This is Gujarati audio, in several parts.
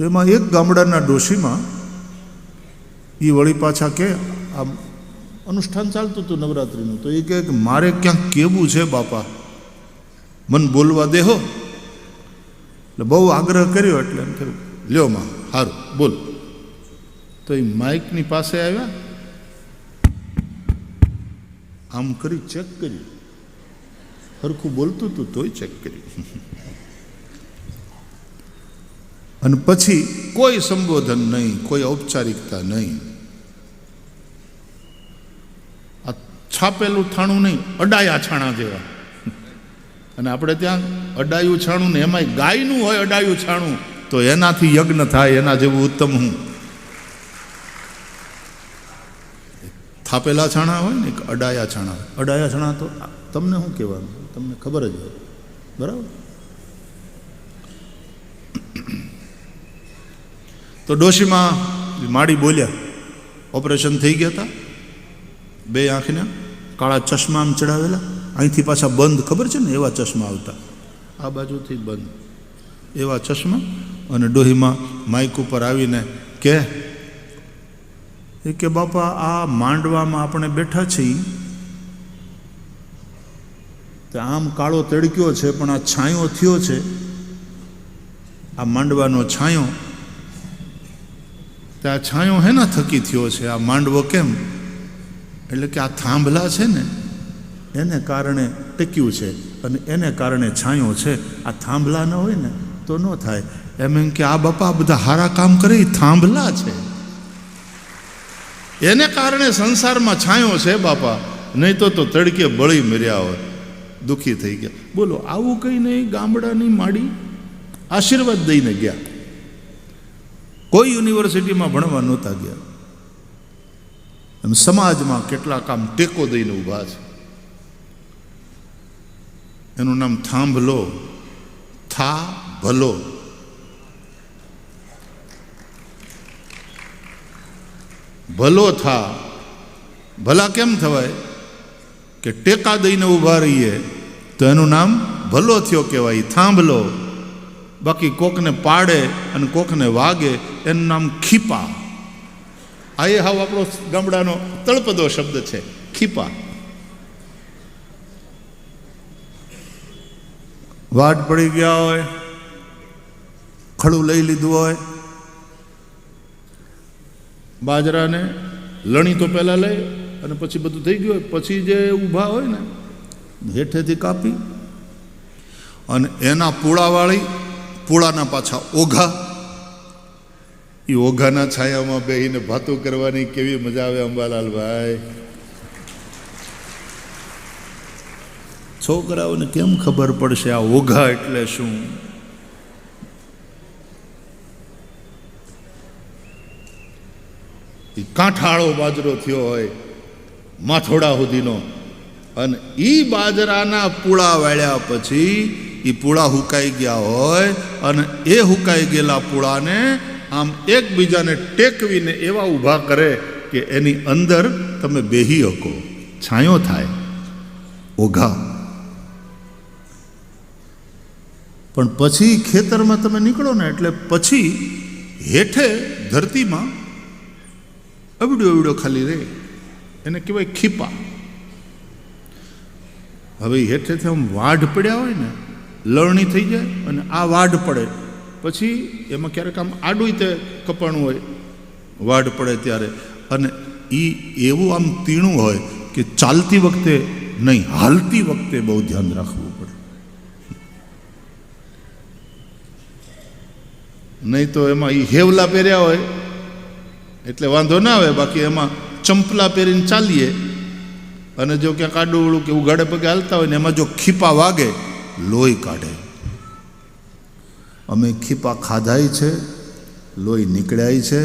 તો એમાં એક ગામડાના ડોશીમાં એ વળી પાછા કે આમ અનુષ્ઠાન ચાલતું હતું નવરાત્રિનું, તો એ કહે કે મારે ક્યાંક કેવું છે બાપા? મન બોલવા દેહો એટલે બહુ આગ્રહ કર્યો એટલે એમ થયું, લ્યો માં સારું બોલ. તો એ માઇકની પાસે આવ્યા. આમ કરી ચેક કર્યું. સરખું બોલતું હતું તોય ચેક કર્યું. અને પછી કોઈ સંબોધન નહીં, કોઈ ઔપચારિકતા નહીં. આ છાપેલું થાણું નહીં, અડાયા છાણા જેવા. અને આપણે ત્યાં અડાયું છાણું ને એમાંય ગાયનું હોય અડાયું છાણું, તો એનાથી યજ્ઞ થાય, એના જેવું ઉત્તમ હું. થાપેલા છાણા હોય ને અડાયા છાણા. અડાયા છાણા તો તમને શું કહેવાનું? તમને ખબર જ હોય. બરાબર? તો ડોશીમાં માડી બોલ્યા, ઓપરેશન થઈ ગયા હતા બે આંખના કાળા ચશ્મા આમ ચડાવેલા અહીંથી પાછા બંધ, ખબર છે ને? એવા ચશ્મા આવતા. આ બાજુથી બંધ. એવા ચશ્મા અને ડોહીમાં માઇક ઉપર આવીને કે, એ કે બાપા, આ માંડવામાં આપણે બેઠા છીએ. આમ કાળો તડક્યો છે, પણ આ છાંયો થયો છે. આ માંડવાનો છાંયો તે આ છાંયો હેના થકી થયો છે? આ માંડવો કેમ? એટલે કે આ થાંભલા છે ને, એને કારણે ટક્યું છે અને એને કારણે છાંયો છે. આ થાંભલા ન હોય ને, તો ન થાય. એમ એમ કે આ બાપા બધા હારા કામ કરે થાંભલા છે. એને કારણે સંસારમાં છાંયો છે બાપા. નહીં તો તો તડકે બળી મર્યા હોય. દુઃખી થઈ ગયા. બોલો, આવું કંઈ નહીં? ગામડાની માડી આશીર્વાદ દઈને ગયા. કોઈ યુનિવર્સિટીમાં ભણવા નહોતા ગયા. એમ સમાજમાં કેટલા કામ ટેકો દઈને ઊભા છે. એનું નામ થાંભલો થા ભલો ભલો થા. ભલા કેમ થવાય? કે ટેકા દઈને ઊભા રહીએ, તો એનું નામ ભલો થયો કહેવાય, થાંભલો. બાકી કોકને પાડે અને કોકને વાગે, એનું નામ ખીપા. આ એ હાવ આપણો ગામડાનો તળપદો શબ્દ છે, ખીપા. વાટ પડી ગયા હોય, ખડું લઈ લીધું હોય, બાજરાને લણી તો પહેલાં લઈ અને પછી બધું થઈ ગયું હોય, પછી જે ઊભા હોય ને, હેઠેથી કાપી. અને એના પૂળાવાળી પૂળાના પાછા ઓઘા. એ ઓઘાના છાયામાં બેહીને ભાતું કરવાની કેવી મજા આવે અંબાલાલભાઈ. છોકરાઓને કેમ ખબર પડશે આ ઓઘા એટલે શું? કાંઠાળો બાજરો થયો હોય, માથોડા સુધીનો. અને એ બાજરાના પૂળા વાળ્યા પછી એ પૂળા હુકાઈ ગયા હોય અને એ હુકાઈ ગયેલા પૂળાને આમ એકબીજાને ટેકવીને એવા ઊભા કરે કે એની અંદર તમે બેહી શકો. છાંયો થાય. ઓઘા. પણ પછી ખેતરમાં તમે નીકળો ને એટલે પછી હેઠે ધરતીમાં અવડો અવડ્યો ખાલી રહે. એને કહેવાય ખીપા. હવે હેઠેથી આમ વાઢ પડ્યા હોય ને લણણી થઈ જાય અને આ વાઢ પડે. પછી એમાં ક્યારેક આમ આડું તે કપાણું હોય વાઢ પડે ત્યારે. અને એ એવું આમ તીણું હોય કે ચાલતી વખતે નહીં, હાલતી વખતે બહુ ધ્યાન રાખવું પડે. નહીં તો એમાં એ હેવલા પહેર્યા હોય, એટલે વાંધો ના આવે. બાકી એમાં ચંપલા પહેરીને ચાલીએ. અને જો ક્યાંક આડું કે ઉગાડે પગે હાલતા હોય ને, એમાં જો ખીપા વાગે લોહી કાઢે. અમે ખીપા ખાધાય છે, લોહી નીકળ્યાય છે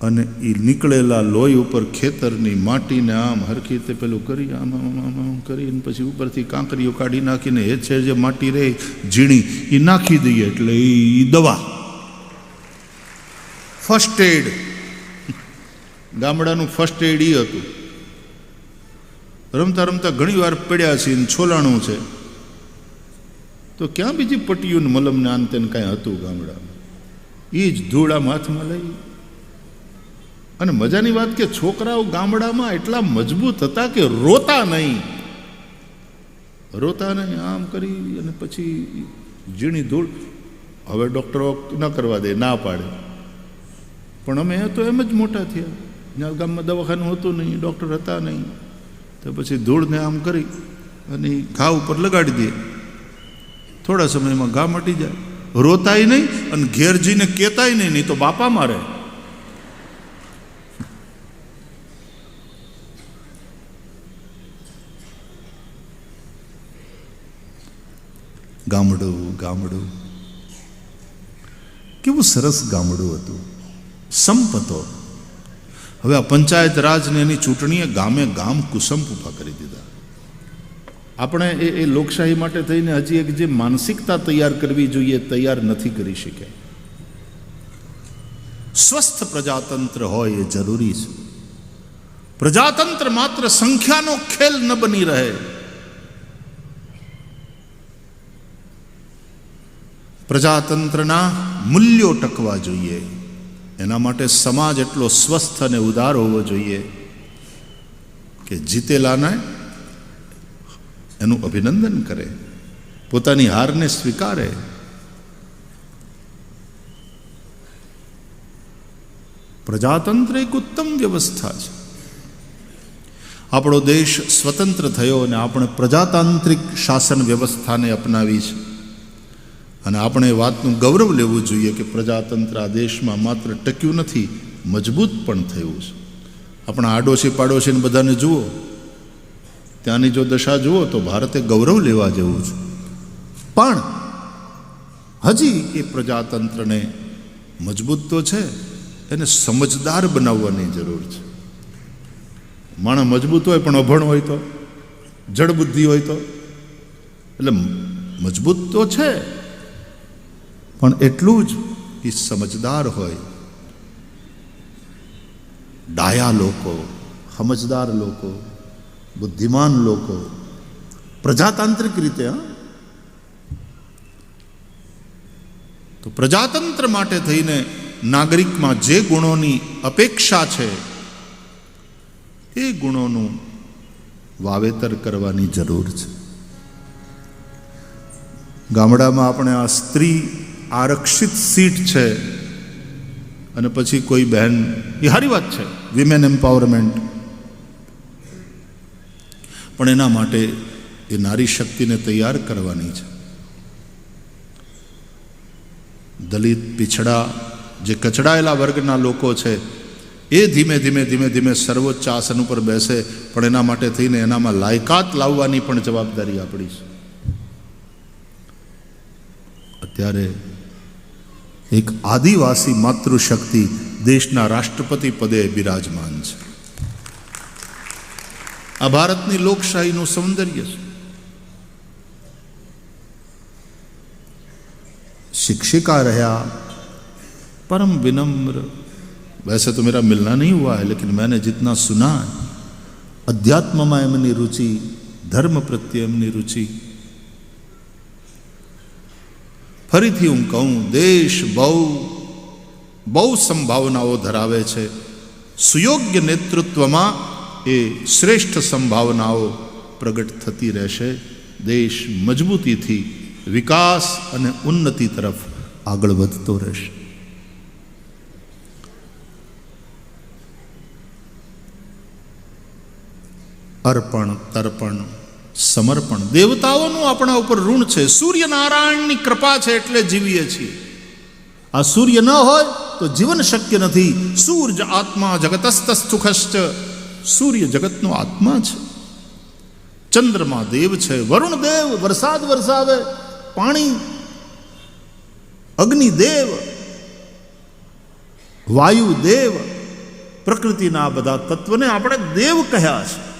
અને એ નીકળેલા લોહી ઉપર ખેતરની માટીને આમ હરખી રીતે પેલું કરી, આમ આમ આમ આમ કરીને પછી ઉપરથી કાંકરીઓ કાઢી નાખીને એ છે જે માટી રહે, ઝીણી એ નાખી દઈએ એટલે એ દવા. ફર્સ્ટ એડ ગામડાનું ફર્સ્ટ એડ એ હતું. રમતા રમતા ઘણી વાર પડ્યા છે ને છોલાણું છે. તો ક્યાં બીજી પટ્યું ને મલમ ને આન તેને કાંઈ હતું ગામડામાં? એ જ ધૂળ આમ હાથમાં લઈ. અને મજાની વાત કે છોકરાઓ ગામડામાં એટલા મજબૂત હતા કે રોતા નહીં. રોતા નહીં, આમ કરી અને પછી ઝીણી ધૂળ. હવે ડૉક્ટરો ન કરવા દે, ના પાડે. પણ અમે તો એમ જ મોટા થયા. જ્યાં ગામમાં દવાખાનું હતું નહીં, ડૉક્ટર હતા નહીં. તો પછી ધૂળને આમ કરી અને ઘા ઉપર લગાડી દે. થોડા સમયમાં ઘા મટી જાય. રોતાય નહીં અને ઘેર જઈને કહેતાય નહીં નહીં તો બાપા મારે ગામડું ગામડું. કેવું સરસ ગામડું હતું. સંપ હતો હવે આ પંચાયત રાજને એની ચૂંટણીએ ગામે ગામ કુસંપ ઊભા કરી દીધા. આપણે એ એ લોકશાહી માટે થઈને હજી એક જે માનસિકતા તૈયાર કરવી જોઈએ, તૈયાર નથી કરી શક્યા. સ્વસ્થ પ્રજાતંત્ર હોય એ જરૂરી છે. પ્રજાતંત્ર માત્ર સંખ્યાનો ખેલ ન બની રહે. પ્રજાતંત્રના મૂલ્યો ટકવા જોઈએ. એના માટે સમાજ એટલો સ્વસ્થ અને ઉદાર હોવો જોઈએ કે જીતેલાને એનું અભિનંદન કરે. પોતાની હારને સ્વીકારે. પ્રજાતંત્ર એક ઉત્તમ વ્યવસ્થા છે. આપણો દેશ સ્વતંત્ર થયો અને આપણે પ્રજાતાંત્રિક શાસન વ્યવસ્થાને અપનાવી છે. અને આપણે વાતનું ગૌરવ લેવું જોઈએ કે પ્રજાતંત્ર આ દેશમાં માત્ર ટક્યું નથી, મજબૂત પણ થયું છે. આપણા આડોશી પાડોશીને બધાને જુઓ. ત્યાંની જો દશા જુઓ તો ભારતે ગૌરવ લેવા જેવું છે. પણ હજી એ પ્રજાતંત્રને મજબૂત તો છે, એને સમજદાર બનાવવાની જરૂર છે. માણસ મજબૂત હોય પણ અભણ હોય તો જડબુદ્ધિ હોય તો, એટલે મજબૂત તો છે, પણ એટલું જ એ સમજદાર હોય. ડાયા લોકો, સમજદાર લોકો બુદ્ધિમાન લોકો. પ્રજાતાંત્રિક રીતે તો પ્રજાતંત્ર માટે થઈને નાગરિકમાં જે ગુણોની અપેક્ષા છે, એ ગુણોનું વાવેતર કરવાની જરૂર છે. ગામડામાં આપણે આ સ્ત્રી આરક્ષિત સીટ છે, અને પછી કોઈ બહેન, એ સારી વાત છે. વિમેન એમ્પાવરમેન્ટ પણ એના માટે એ નારી શક્તિને તૈયાર કરવાની છે. દલિત, પીછડા, જે કચડાયેલા વર્ગના લોકો છે, એ ધીમે ધીમે ધીમે ધીમે સર્વોચ્ચ આસન ઉપર બેસે, પણ એના માટે થઈને એનામાં લાયકાત લાવવાની પણ જવાબદારી આપણી છે. અત્યારે એક આદિવાસી માતૃશક્તિ દેશના રાષ્ટ્રપતિ પદે બિરાજમાન છે. આ ભારતની લોકશાહીનું સૌંદર્ય છે. शिक्षिका रहा परम विनम्र वैसे तो मेरा मिलना नहीं हुआ है लेकिन मैंने जितना सुना अध्यात्म में एमनी रुचि धर्म प्रत्ये रुचि फरी थी હું કહું देश बहु बहु संभावनाओ धरावे છે. नेतृत्व में એ શ્રેષ્ઠ સંભાવનાઓ પ્રગટ થતી રહેશે. દેશ મજબૂતીથી વિકાસ અને ઉન્નતિ તરફ આગળ વધતો રહેશે. અર્પણ, તર્પણ, સમર્પણ. દેવતાઓનું આપણા ઉપર ઋણ છે. સૂર્યનારાયણની કૃપા છે એટલે જીવીએ છીએ. આ સૂર્ય ન હોય તો જીવન શક્ય નથી. સૂર્ય આત્મા જગતસ્તસ્થુખશ્ચ સૂર્ય જગતનો આત્મા છે. ચંદ્રમા દેવ છે, વરુણ દેવ, વરસાદ વરસાવે, પાણી અગ્નિદેવ વાયુ દેવ, પ્રકૃતિના બધા તત્વને આપણે દેવ કહ્યા છે.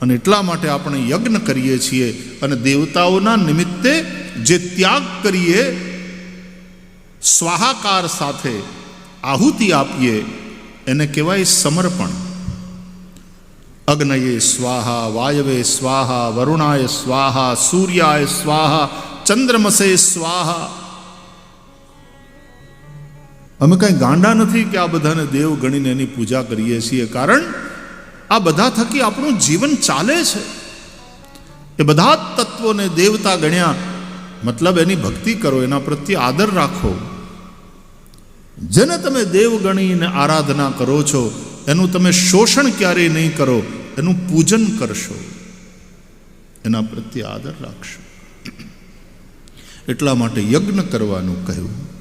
અને એટલા માટે આપણે યજ્ઞ કરીએ છીએ અને દેવતાઓના નિમિત્તે જે ત્યાગ કરીએ, સ્વાહાકાર સાથે આહુતિ આપીએ, એને કહેવાય સમર્પણ. અગ્નયે સ્વાહા, વાયવે સ્વાહા, વરુણાય સ્વાહા, સૂર્યાય સ્વાહા, ચંદ્રમસે સ્વાહા. અમે કાંઈ ગાંડા નથી કે આ બધાને દેવ ગણીને એની પૂજા કરીએ છીએ, કારણ આ બધા થકી આપણું જીવન ચાલે છે. એ બધા તત્વોને દેવતા ગણ્યા, મતલબ એની ભક્તિ કરો, એના પ્રત્યે આદર રાખો. જેને તમે દેવ ગણીને આરાધના કરો છો એનું તમે શોષણ ક્યારેય નહીં કરો, એનું પૂજન કરશો. એના પ્રત્યે આદર રાખશો. એટલા માટે યજ્ઞ કરવાનું કહ્યું.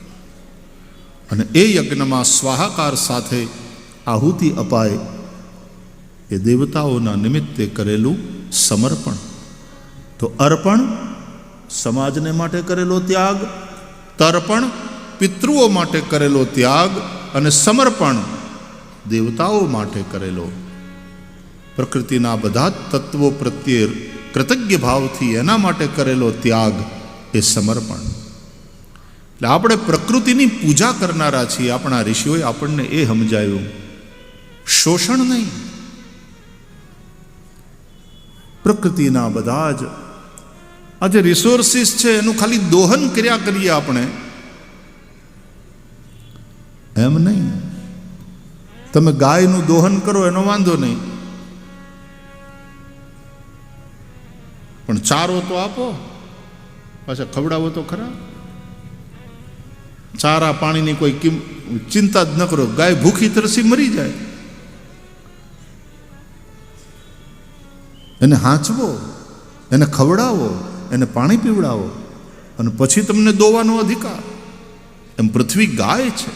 અને એ યજ્ઞમાં સ્વાહાકાર સાથે આહુતિ અપાય. એ દેવતાઓના નિમિત્તે કરેલું સમર્પણ. તો અર્પણ સમાજને માટે કરેલો ત્યાગ, તર્પણ પિતૃઓ માટે કરેલો ત્યાગ અને સમર્પણ દેવતાઓ માટે કરેલો. પ્રકૃતિના બધા જ તત્વો પ્રત્યે કૃતજ્ઞ ભાવથી એના માટે કરેલો ત્યાગ એ સમર્પણ. એટલે આપણે પ્રકૃતિની પૂજા કરનારા છીએ, આપણા ઋષિઓએ આપણને એ સમજાયું શોષણ નહીં. પ્રકૃતિના બધા જ આ જે રિસોર્સિસ છે, એનું ખાલી દોહન કર્યા કરીએ આપણે. એમ નહીં. તમે ગાયનું દોહન કરો, એનો વાંધો નહીં. પણ ચારો તો આપો. પાછા ખવડાવો તો ખરા. ચારા પાણીની કોઈ કિમ, ચિંતા જ ન કરો. ગાય ભૂખી તરસી મરી જાય. એને હાંચવો, એને ખવડાવો, એને પાણી પીવડાવો. અને પછી તમને દોવાનો અધિકાર. એમ પૃથ્વી ગાય છે.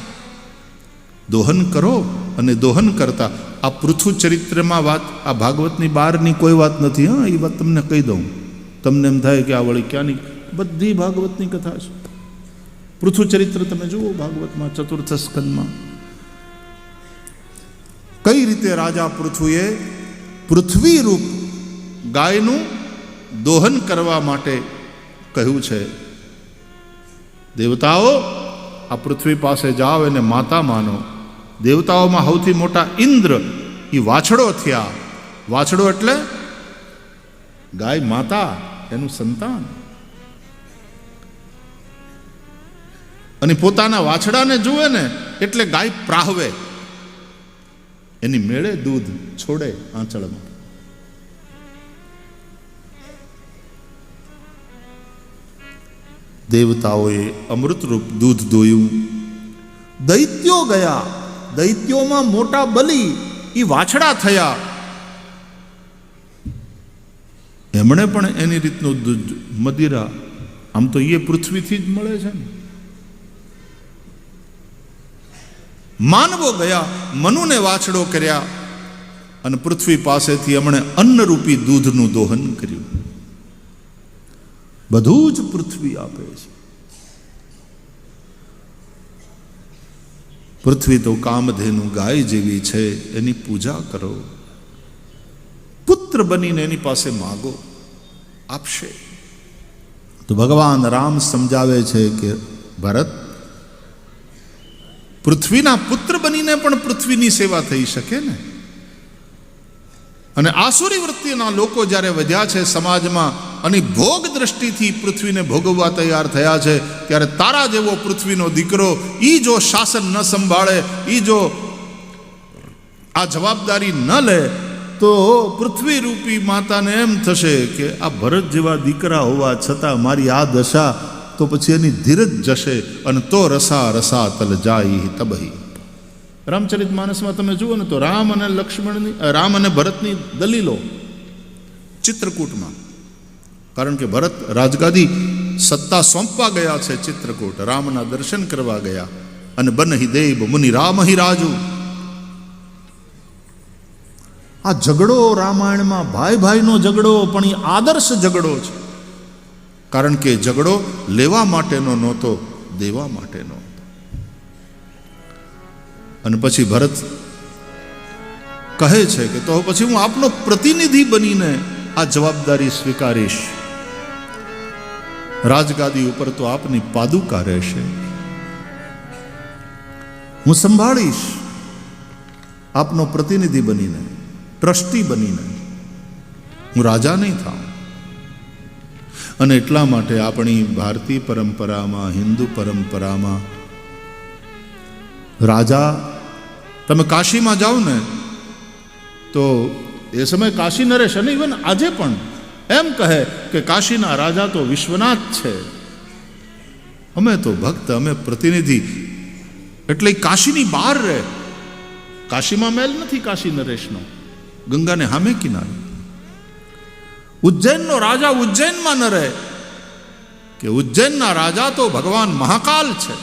દોહન કરો. અને દોહન કરતા. આ પૃથુ ચરિત્રમાં વાત, આ ભાગવતની બહારની કોઈ વાત નથી. હા, એ વાત તમને કહી દઉં. તમને એમ થાય કે આ વળી ક્યાંની બધી ભાગવતની કથા છે. પૃથુ ચરિત્ર તમે જુઓ ભાગવતમાં, ચતુર્થ સ્કંદમાં. કઈ રીતે રાજા પૃથુએ પૃથ્વી રૂપ ગાયનું દોહન કરવા માટે કહ્યું છે? દેવતાઓ, આ પૃથ્વી પાસે જાઓ એને માતા માનો. દેવતાઓમાં સૌથી મોટા ઇન્દ્ર એ વાછડો થયા. વાછડો એટલે ગાય માતા, એનું સંતાન. અને પોતાના વાછડાને જુએ ને એટલે ગાય પ્રાહવે. એની મેળે દૂધ છોડે આંચળમાં. દેવતાઓએ અમૃતરૂપ દૂધ દોયું દૈત્યો ગયા. દૈત્યોમાં મોટા બલી એ વાછડા થયા. એમણે પણ એની રીતનું દૂધ મદિરા, આમ તો એ પૃથ્વીથી જ મળે છે ને. માનવો ગયા, મનુને વાછડો કર્યા અને પૃથ્વી પાસેથી એમણે અન્નરૂપી દૂધનું દોહન કર્યું. બધું જ પૃથ્વી આપે છે. પૃથ્વી તો કામધેનુ ગાય જેવી છે, એની પૂજા કરો. પુત્ર બનીને એની પાસે માગો, આપશે. તો ભગવાન રામ સમજાવે છે કે, ભરત, પૃથ્વીના પુત્ર બનીને પણ પૃથ્વીની સેવા થઈ શકે ને? અને આસુરી વૃત્તિના લોકો જ્યારે વધ્યા છે સમાજમાં અને ભોગ દ્રષ્ટિથી પૃથ્વીને ભોગવવા તૈયાર થયા છે, ત્યારે તારા જેવો પૃથ્વીનો દીકરો એ જો શાસન ન સંભાળે એ જો આ જવાબદારી ન લે, તો પૃથ્વી રૂપી માતાને એમ થશે કે આ ભરત જેવા દીકરા હોવા છતાં મારી આ દશા તો પછી એની ધીરજ જશે અને તો રસા રસા તલ જાય તબહી. રામચરિત માનસમાં તમે જુઓ ને તો રામ અને લક્ષ્મણની, રામ અને ભરતની દલીલો ચિત્રકૂટમાં. કારણ કે ભરત રાજગાદી સત્તા સોંપવા ગયા છે ચિત્રકૂટ, રામના દર્શન કરવા ગયા અને બનહી દેવ, મુનિ રામ હિ રાજુ. આ ઝઘડો રામાયણમાં ભાઈ ભાઈનો ઝઘડો, પણ એ આદર્શ ઝઘડો છે. કારણ કે ઝઘડો લેવા માટેનો નહોતો, દેવા માટેનો અને પછી ભરત કહે છે કે તો પછી હું આપનો પ્રતિનિધિ બનીને આ જવાબદારી સ્વીકારીશ. રાજગાદી ઉપર તો આપની પાદુકા રહેશે. હું સંભાળીશ આપનો પ્રતિનિધિ બનીને, ટ્રસ્ટી બનીને. હું રાજા નહીં થાઉં. અને એટલા માટે આપણી ભારતીય પરંપરામાં, હિન્દુ પરંપરામાં, રાજા, તમે કાશીમાં જાઓ ને, તો એ સમય કાશી નરેશ અને ઇવન આજે પણ એમ કહે કે કાશીના રાજા તો વિશ્વનાથ છે. અમે તો ભક્ત, અમે પ્રતિનિધિ. એટલે કાશીની બહાર રહે. કાશીમાં મેલ નથી કાશી નરેશનો. ગંગાને હામે કિનારે. ઉજ્જૈનનો રાજા ઉજ્જૈનમાં ન રહે. કે ઉજ્જૈનના રાજા તો ભગવાન મહાકાલ છે.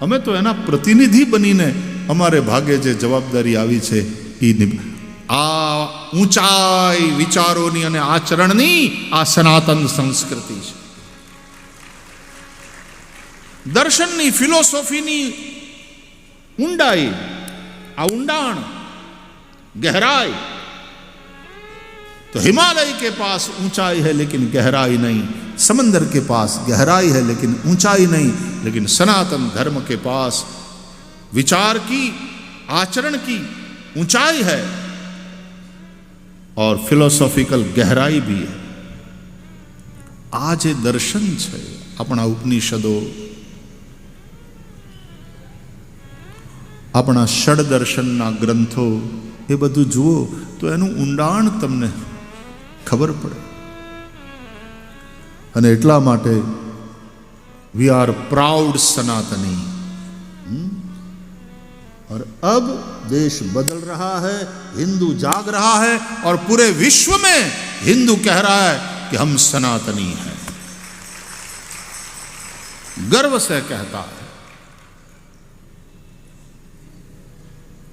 અમે તો એના પ્રતિનિધિ બનીને અમારે ભાગે જે જવાબદારી આવી છે એ નિભ- આ ઊંચાઈ વિચારોની અને આચરણની આ સનાતન સંસ્કૃતિ છે દર્શનની ફિલોસોફીની ઊંડાઈ આ ઊંડાણ गहराई तो हिमालय के पास ऊंचाई है लेकिन गहराई नहीं समंदर के पास गहराई है लेकिन ऊंचाई नहीं लेकिन सनातन धर्म के पास विचार की आचरण की ऊंचाई है और ફિલોસોફિકલ ગહેરાઈ બી આ જે દર્શન છે આપણા ઉપનિષદો આપણા ષડ દર્શનના ગ્રંથો એ બધું જુઓ તો એનું ઊંડાણ તમને ખબર પડે અને એટલા માટે વી આર પ્રાઉડ સનાતની और अब देश बदल रहा है हिंदू जाग रहा है और पूरे विश्व में हिंदू कह रहा है कि हम सनातनी हैं गर्व से कहता है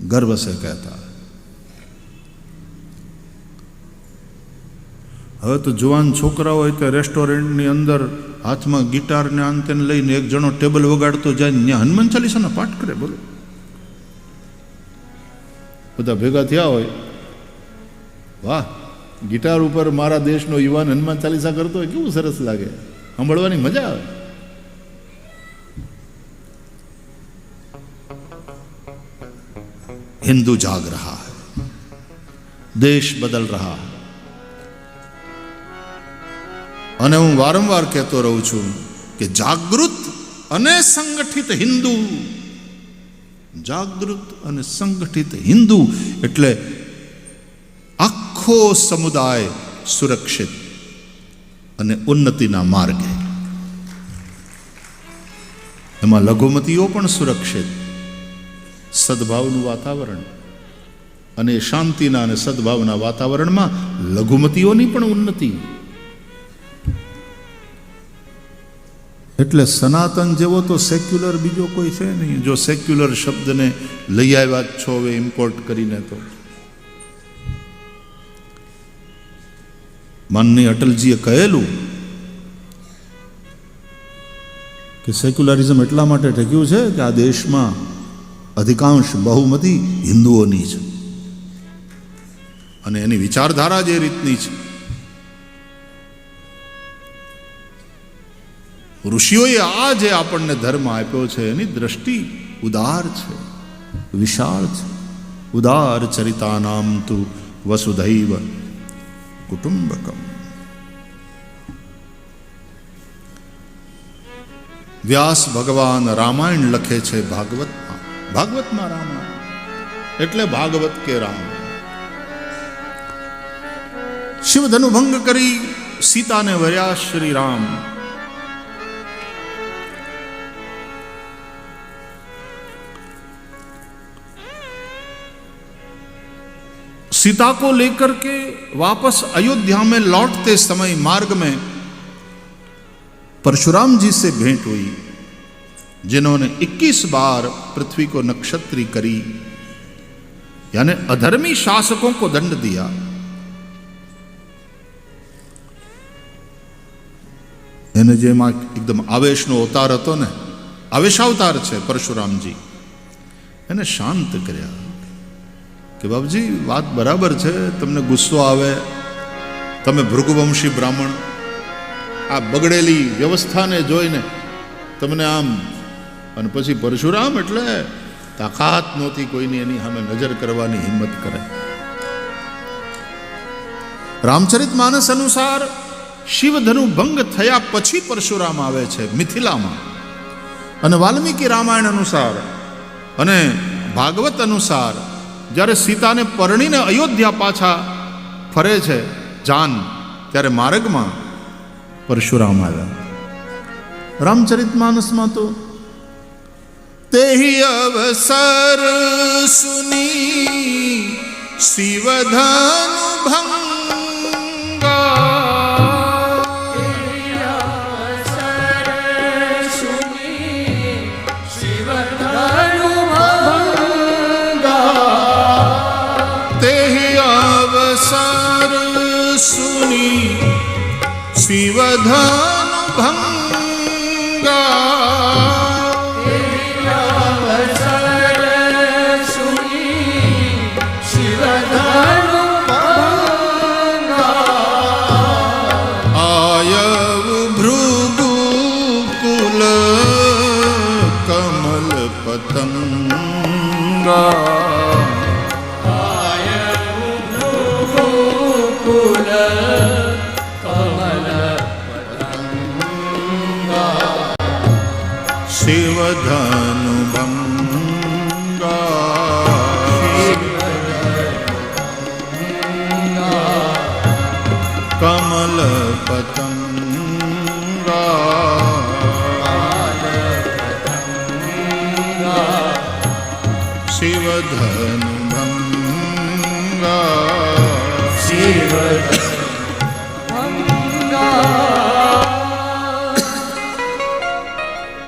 गर्व से कहता है હવે તો જુવાન છોકરા હોય તો રેસ્ટોરન્ટની અંદર હાથમાં ગિટારને આંતેને લઈને એક જણો ટેબલ વગાડતો જાય ને ત્યાં હનુમાન ચાલીસાનો પાઠ કરે બોલો બધા ભેગા થયા હોય વાહ ગિટાર ઉપર મારા દેશનો યુવાન હનુમાન ચાલીસા કરતો હોય કેવું સરસ લાગે સાંભળવાની મજા આવે हिंदू जाग रहा है देश बदल रहा है અને હું વારંવાર કહેતો રહું છું કે જાગૃત અને સંગઠિત હિન્દુ જાગૃત અને સંગઠિત હિન્દુ એટલે આખો સમુદાય સુરક્ષિત અને ઉન્નતિના માર્ગે. એમાં લઘુમતીઓ પણ સુરક્ષિત. સદભાવનું વાતાવરણ. અને શાંતિના અને સદભાવના વાતાવરણમાં લઘુમતીઓની પણ ઉન્નતિ. એટલે સનાતન જેવો તો સેક્યુલર બીજો કોઈ છે નહીં. જો સેક્યુલર શબ્દને લઈ આવ્યા જ છો, હવે ઇમ્પોર્ટ કરીને તો. માનની અટલજીએ કહેલું કે સેક્યુલરિઝમ એટલા માટે ઠગ્યું છે કે આ દેશમાં અધિકાંશ બહુમતી હિન્દુઓની છે. અને એની વિચારધારા જે રીતની છે. ઋષિઓએ આ જે આપણને ધર્મ આપ્યો છે, એની દ્રષ્ટિ ઉદાર છે, વિશાળ છે. ઉદાર ચરિતાનામ તું વસુધૈવ કુટુંબકમ. વ્યાસ ભગવાન રામાયણ લખે છે ભાગવતમાં. ભાગવતમાં રામાયણ. એટલે ભાગવત કે રામ શિવ ધનુભંગ કરી સીતાને વર્યા શ્રી રામ सीता को लेकर के वापस अयोध्या में लौटते समय मार्ग में परशुराम जी से भेंट हुई जिन्होंने 21 बार पृथ्वी को नक्षत्री करी यानी अधर्मी शासकों को दंड दिया એને જેમાં એકદમ આવેશનો અવતાર હતો ને આવેશાવતાર છે પરશુરામજી એને શાંત કર્યા કે બાબજી વાત બરાબર છે, તમને ગુસ્સો આવે, તમે ભૃગુવંશી બ્રાહ્મણ, આ બગડેલી વ્યવસ્થાને જોઈને તમને આમ, અને પછી પરશુરામ એટલે તાકાત નહોતી કોઈની એની સામે નજર કરવાની, હિંમત કરે. રામચરિત માનસ અનુસાર શિવધનુ ભંગ થયા પછી પરશુરામ આવે છે, મિથિલામાં. અને વાલ્મીકી રામાયણ અનુસાર અને ભાગવત અનુસાર જ્યારે સીતાને પરણીને અયોધ્યા પાછા ફરે છે જાન, ત્યારે માર્ગમાં પરશુરામ આવ્યા. રામચરિત માનસમાં તો તે અવસર સુની શિવધનુ ભંગા શિવધનુ ભંગા શિવધનુ